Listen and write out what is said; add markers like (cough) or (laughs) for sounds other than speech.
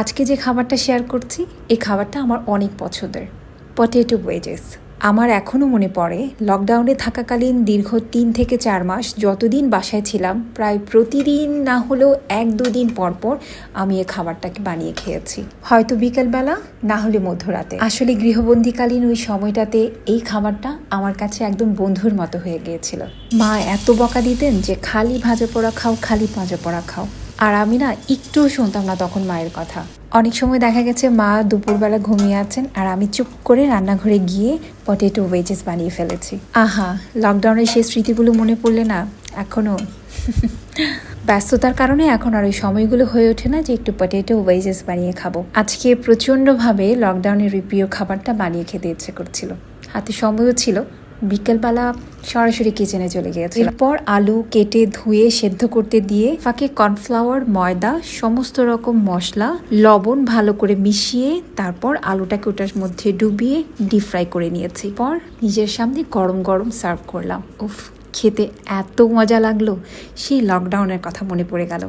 আজকে যে খাবারটা শেয়ার করছি, এই খাবারটা আমার অনেক পছন্দের। পটেটো ওয়েজেস আমার এখনও মনে পড়ে লকডাউনে থাকাকালীন দীর্ঘ তিন থেকে চার মাস যতদিন বাসায় ছিলাম, প্রায় প্রতিদিন না হলেও এক দুদিন পর পর আমি এ খাবারটাকে বানিয়ে খেয়েছি। হয়তো বিকেলবেলা, না হলে মধ্যরাতে। আসলে গৃহবন্দীকালীন ওই সময়টাতে এই খাবারটা আমার কাছে একদম বন্ধুর মতো হয়ে গিয়েছিল। মা এত বকা দিতেন যে, খালি ভাজা পোড়া খাও, খালি ভাজা পোড়া খাও। আর আমি না একটুও শুনতাম না তখন মায়ের কথা। অনেক সময় দেখা গেছে মা দুপুরবেলা ঘুমিয়ে আছেন আর আমি চুপ করে রান্নাঘরে গিয়ে পটেটো ওয়েজেস বানিয়ে ফেলেছি। আহা লকডাউনের সেই স্মৃতিগুলো মনে পড়লে না এখনও (laughs) ব্যস্ততার কারণে এখন আর ওই সময়গুলো হয়ে ওঠে না যে একটু পটেটো ওয়েজেস বানিয়ে খাব। আজকে প্রচণ্ডভাবে লকডাউনের প্রিয় খাবারটা বানিয়ে খেতে ইচ্ছে করছিল। হাতে সময়ও ছিল বিকেলবেলা সরাসরি কিচেনে চলে গিয়েছিল। এরপর আলু কেটে, ধুয়ে, সেদ্ধ করতে দিয়ে ফাঁকে কর্নফ্লাওয়ার ময়দা, সমস্ত রকম মশলা, লবণ ভালো করে মিশিয়ে তারপর আলুটাকে ওটার মধ্যে ডুবিয়ে ডিপ ফ্রাই করে নিয়েছি। পর নিজের সামনে গরম গরম সার্ভ করলাম। উফ, খেতে এত মজা লাগল, সেই লকডাউনের কথা মনে পড়ে গেল।